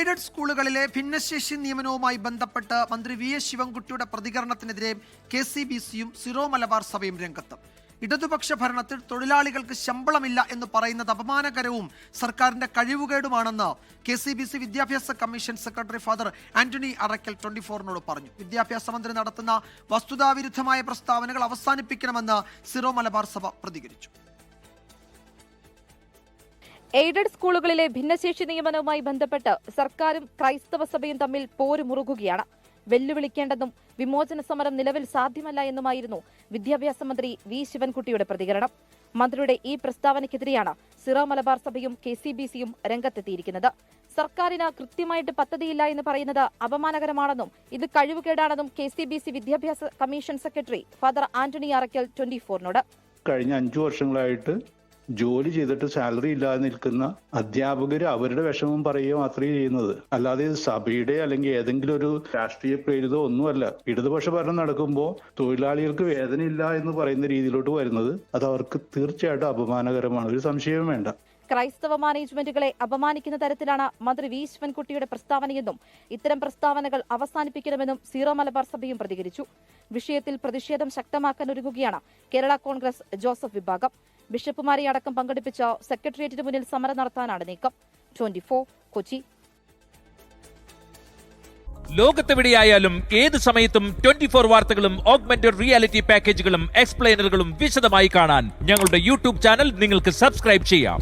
Aided സ്കൂളുകളിലെ ഭിന്നശേഷി നിയമനവുമായി ബന്ധപ്പെട്ട് മന്ത്രി വി എസ് ശിവൻകുട്ടിയുടെ പ്രതികരണത്തിനെതിരെ കെ സി ബി സിയും സിറോ മലബാർ സഭയും രംഗത്ത്. ഇടതുപക്ഷ ഭരണത്തിൽ തൊഴിലാളികൾക്ക് ശമ്പളമില്ല എന്ന് പറയുന്നത് അപമാനകരവും സർക്കാരിന്റെ കഴിവുകേടുമാണെന്ന് കെ സി ബി സി വിദ്യാഭ്യാസ commission secretary father Antony Arakkal twenty ഫോറിനോട് പറഞ്ഞു. വിദ്യാഭ്യാസ മന്ത്രി നടത്തുന്ന വസ്തുതാവിരുദ്ധമായ പ്രസ്താവനകൾ അവസാനിപ്പിക്കണമെന്ന് സിറോ മലബാർ സഭ പ്രതികരിച്ചു. എയ്ഡഡ് സ്കൂളുകളിലെ ഭിന്നശേഷി നിയമനവുമായി ബന്ധപ്പെട്ട് സർക്കാരും ക്രൈസ്തവ സഭയും തമ്മിൽ പോരുമുറുകുകയാണ് വെല്ലുവിളിക്കേണ്ടെന്നും വിമോചന സമരം നിലവിൽ സാധ്യമല്ല എന്നുമായിരുന്നു വിദ്യാഭ്യാസ മന്ത്രി വി ശിവൻകുട്ടിയുടെ പ്രതികരണം. മന്ത്രിയുടെ ഈ പ്രസ്താവനയ്ക്കെതിരെയാണ് സിറോ മലബാർ സഭയും കെ സി ബി സിയും രംഗത്തെത്തിയിരിക്കുന്നത്. സർക്കാരിന് കൃത്യമായിട്ട് പദ്ധതിയില്ല എന്ന് പറയുന്നത് അപമാനകരമാണെന്നും ഇത് കഴിവുകേടാണെന്നും കെ സി ബി സി വിദ്യാഭ്യാസ commission secretary father Antony Arakkal twenty ഫോറിനോട്. കഴിഞ്ഞ അഞ്ചു വർഷങ്ങളായിട്ട് ജോലി ചെയ്തിട്ട് സാലറി ഇല്ലാതെ നിൽക്കുന്ന അധ്യാപകർ അവരുടെ വിഷമം പറയുക മാത്രമേ ചെയ്യുന്നത്. അല്ലാതെ സഭയുടെ അല്ലെങ്കിൽ ഏതെങ്കിലും ഒരു രാഷ്ട്രീയ പ്രേരിതോ ഒന്നുമല്ല. ഇടതുപക്ഷ ഭരണം നടക്കുമ്പോൾ തൊഴിലാളികൾക്ക് വേതന ഇല്ല എന്ന് പറയുന്ന രീതിയിലോട്ട് വരുന്നത് അത് അവർക്ക് തീർച്ചയായിട്ടും അപമാനകരമാണ്. ഒരു സംശയവും വേണ്ട. ക്രൈസ്തവ മാനേജ്മെന്റുകളെ അപമാനിക്കുന്ന തരത്തിലാണ് മന്ത്രി വി. ശിവൻകുട്ടിയുടെ പ്രസ്താവനയെന്നും ഇത്തരം പ്രസ്താവനകൾ അവസാനിപ്പിക്കണമെന്നും സീറോ മലബാർ സഭയും പ്രതികരിച്ചു. വിഷയത്തിൽ പ്രതിഷേധം ശക്തമാക്കാൻ ഒരുങ്ങുകയാണ് കേരള കോൺഗ്രസ് ജോസഫ് വിഭാഗം. ബിഷപ്പുമാരെ അടക്കം പങ്കെടുപ്പിച്ച സെക്രട്ടേറിയറ്റിന് മുന്നിൽ സമരം നടത്താനാണ് നീക്കം. ട്വന്റി കൊച്ചി. ലോകത്തെവിടെയായാലും ഏത് സമയത്തും ട്വന്റി ഫോർ വാർത്തകളും ഓഗ്മെന്റഡ് റിയാലിറ്റി പാക്കേജുകളും എക്സ്പ്ലെയിനറുകളും വിശദമായി കാണാൻ ഞങ്ങളുടെ യൂട്യൂബ് ചാനൽ നിങ്ങൾക്ക് സബ്സ്ക്രൈബ് ചെയ്യാം.